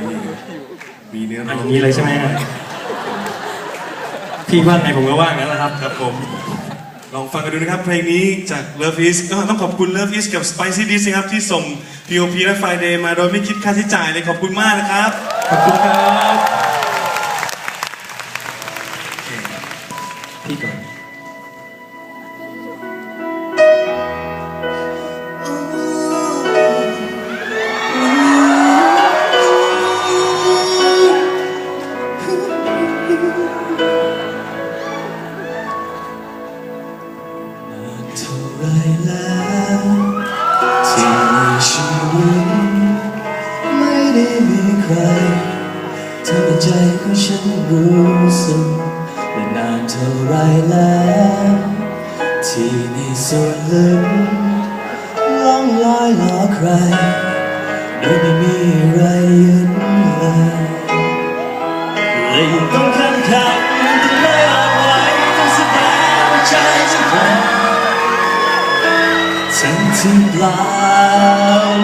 นี่มีเนื้ออันร้องนี้เลยใช่ไหมฮะพี่ว่าไงผมก็ว่างั้นแหละครับ ครับผม ลองฟังกันดูนะครับ เพลงนี้จาก Love Is ก็ต้องขอบคุณ Love Is กับ Spicy Dish นะครับ ที่ส่ง POP และ Friday มาโดยไม่คิดค่าใช้จ่ายเลยขอบคุณมากนะครับ ขอบคุณครับ พี่ก่อน ฉันรู้สึกและนานเท่าไรแล้ว ที่ในส่วนลึกล่องลอยหลอกใครโดยไม่มีอะไรยึดเลยเลยยังต้องขันขันต้องไม่อ่อนไหวต้องแสดงใจจะแกร่งทั้งที่เปล่า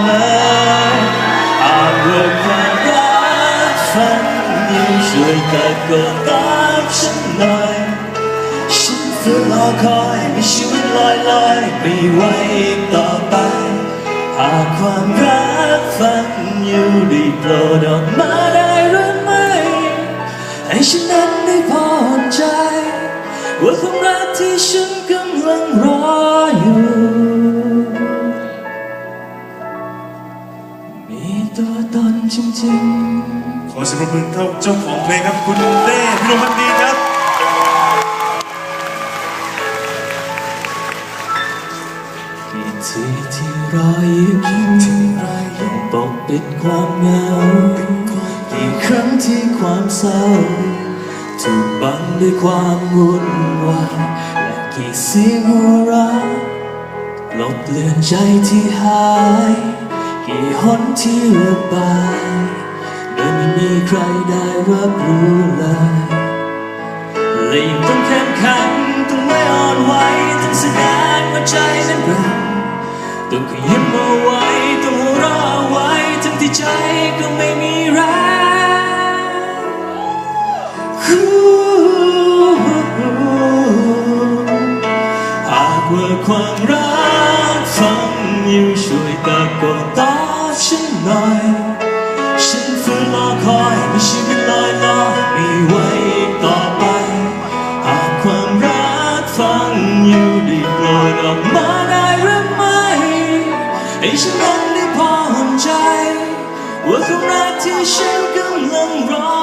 เลยอาจเบิกความรักฝัน ช่วยตะโกนตามฉันหน่อยฉันฝืนรอคอยมีชีวิตลอยลอยไม่ไหวต่อไปหากความรักฝันอยู่ได้โปรดออกมาได้หรือไม่ให้ฉันนั้นได้พอใจ ว่าความรักที่ฉันกำลังรออยู่มีตัวตนจริง อเสียงปรบมือเท่าเจ้าของเพลงครับคุณเต้พิรมพันธ์ดีครับ กี่ทีที่รอยยิ้มที่รอยยิ้มปกปิดความเหงากี่ครั้งที่ความเศร้าถูกบังด้วยความวุ่นวายและกี่เสียงหัวเราะลบเลือนใจที่หาย กี่หนที่ระบายโดยไม่มี ใครได้รับรู้เลยและยังต้องเข้มแข็งต้องไม่อ่อนไหวต้องแสดงว่าใจนั้นแรงต้องขยิ้มเอาไว้ต้องหัวเราะเอาไว้ทั้งที่ใจก็ไม่มีแรงหากว่าความรักฟังอยู่ช่วยตะโกนตอฉันหน่อย คอยมีชีวิตลอยลอยไม่ไหวต่อไป หากความรักฟังอยู่ได้โปรดออกมาได้หรือไม่ให้ฉันนั้นได้พอนใจ ว่าความรักที่ฉันกำลังรอ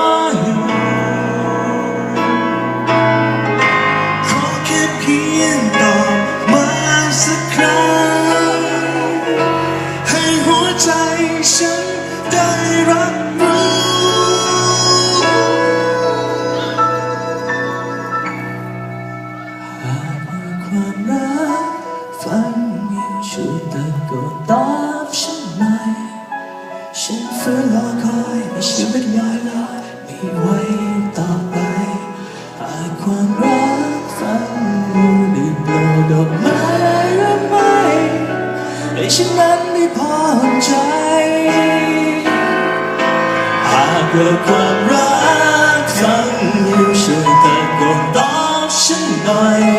ความรักฟังยู่ช่วยตะโกนตอบฉันหน่อยฉันฝืนรอคอยให้ชีวิตลอยลอยไม่ไหวต่อไปหากความรักฟังอยู่ได้โปรดอกมาได้หรือไม่ให้ฉันนั้นได้พอใจหากว่าความรักฟังอยู่ช่วยตะโกนตอบฉันหน่อย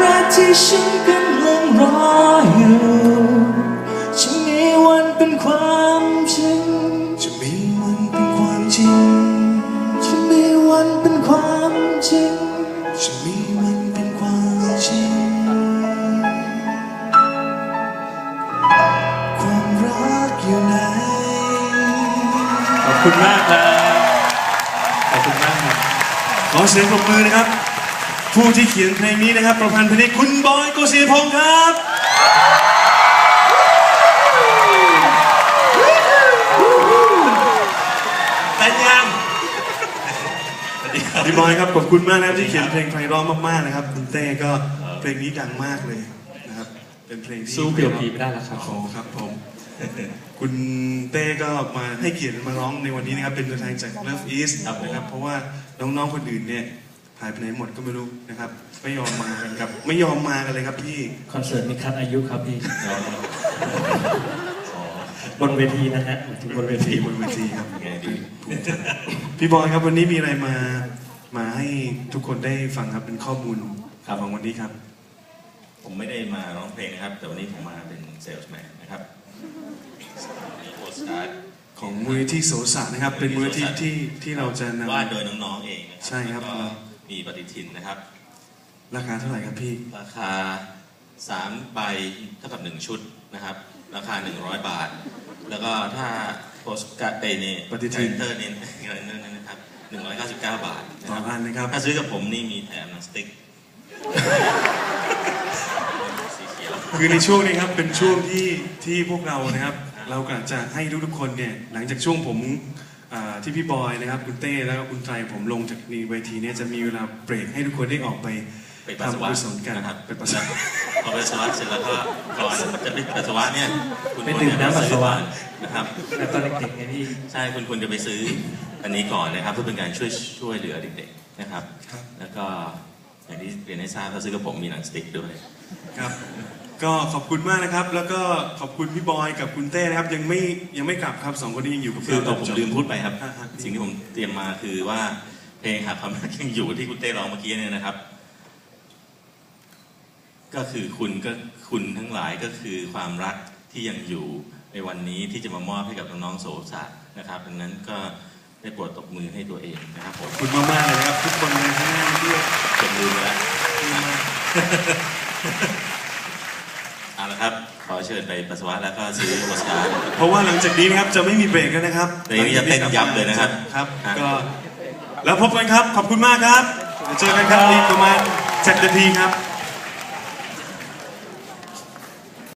รักที่ฉันกำลังรออยู่ จะมีวันเป็นความจริง จะมีวันเป็นความจริง จะมีวันเป็นความจริง จะมีวันเป็นความจริง ความรักอยู่ไหน ขอบคุณมากครับ ขอบคุณมากครับ ขอเสียงปรบมือนะครับ ผู้ที่เขียนเพลงนี้นะครับ ประพันธ์เพลงนี้คุณบอยโกศิยพงศ์ครับ แต่ยังพี่บอยครับขอบคุณมากนะครับที่เขียนเพลงไพเราะมากๆนะครับ คุณเต้ก็เพลงนี้ดังมากเลยนะครับ เป็นเพลงที่สู้เปรียวผีไม่ได้แล้วครับโอ้ครับผม คุณเต้ก็มาให้เกียรติมาร้องในวันนี้นะครับ เป็นตัวแทนจาก Love East ครับผมนะครับเพราะว่าน้องๆคนอื่นเนี่ย หายไปไหนหมดก็ไม่รู้นะครับ ไม่ยอมมากันครับ ไม่ยอมมากันเลยครับพี่ คอนเสิร์ตมีคัดอายุครับพี่บนเวทีนะฮะหมายถึงบนเวทีที่บนเวทีครับไงดีพี่บอยครับวันนี้มีอะไรมามาให้ทุกคนได้ฟังครับเป็นข้อมูลของวันนี้ครับ ผมไม่ได้มาร้องเพลงนะครับ แต่วันนี้ผมมาเป็นเซลส์แมนนะครับมีโพสการ์ดของมูลนิธิโสสะนะครับ เป็นมูลนิธิที่ที่เราจะนวาดโดยน้องๆเองนะครัใช่ครับแล้วก็ มีปฏิทินนะครับำราคาเท่าไหร่ครับพี่ ราคา 3 ใบเท่ากับ 1 ชุดนะครับ ราคา 100 บาท แล้วก็ถ้าโพสการ์ดเอนี่ปฏิทิน เตอร์นี่เงินนี่นะครับ199 บาทนะต่คอรับอันนะครับ ถ้าซื้อกับผมนี่มีแถมหนังสติ๊กสีเขียว คือในช่วงนี้ครับเป็นช่วงที่ที่พวกเรานะครับ เรากะจะให้ทุกๆคนเนี่ยหลังจากช่วงผมอ่า ที่พี่บอยนะครับคุณเต้แล้วก็คุณไตรผมลงจากนี่เวทีเนี่ยจะมีเวลาเบรกให้ทุกคนได้ออกไปไปปัสสาวะทำกุศลกันนะครับไปปัสสาวะพอไปปัสสาวะเสร็จแล้วก็ก่อนจะไปปัสสาวะเนี่ยคุณไปดื่มน้ำปัสสาวะนะครับแต่ตอนเด็กๆไงพี่ใช่คุณควรจะไปซื้ออันนี้ก่อนนะครับเพื่อเป็นการช่วยช่วยเหลือเด็กๆนะครับครับแล้วก็อย่างที่เรียนให้ทราบถ้าซื้อกับผมมีหนังสติ๊กด้วยครับ ก็ขอบคุณมากนะครับ แล้วก็ขอบคุณพี่บอยกับคุณเต้นะครับยังไม่ยังไม่กลับครับสองคนนี้ยังอยู่กับคือเราผมลืมพูดไปครับ อ่าฮะ สิ่งที่ผมเตรียมมาคือว่าเพลงหาความรักยังอยู่ที่คุณเต้ร้องเมื่อกี้เนี่ยนะครับ ก็คือคุณก็คุณทั้งหลายก็คือความรักที่ยังอยู่ในวันนี้ที่จะมามอบให้กับน้องๆโสสะนะครับดังนั้นก็ได้โปรดตบมือให้ตัวเองนะครับผมขอบคุณมากๆเลยนะครับ ทุกคนในข้างหน้านี่ด้วยจบมือไปแล้วเอา ละครับ ขอเชิญไปปัสสาวะแล้วก็ซื้อโปสการ์ดเพราะว่าหลังจากนี้นะครับจะไม่มีเบรกแล้วนะครับเพลงนี้จะเต้นยับเลยนะครับ ครับฮะก็แล้วพบกันครับ ขอบคุณมากครับเดี๋ยวเจอกันครับอีกประมาณ7นาทีครับ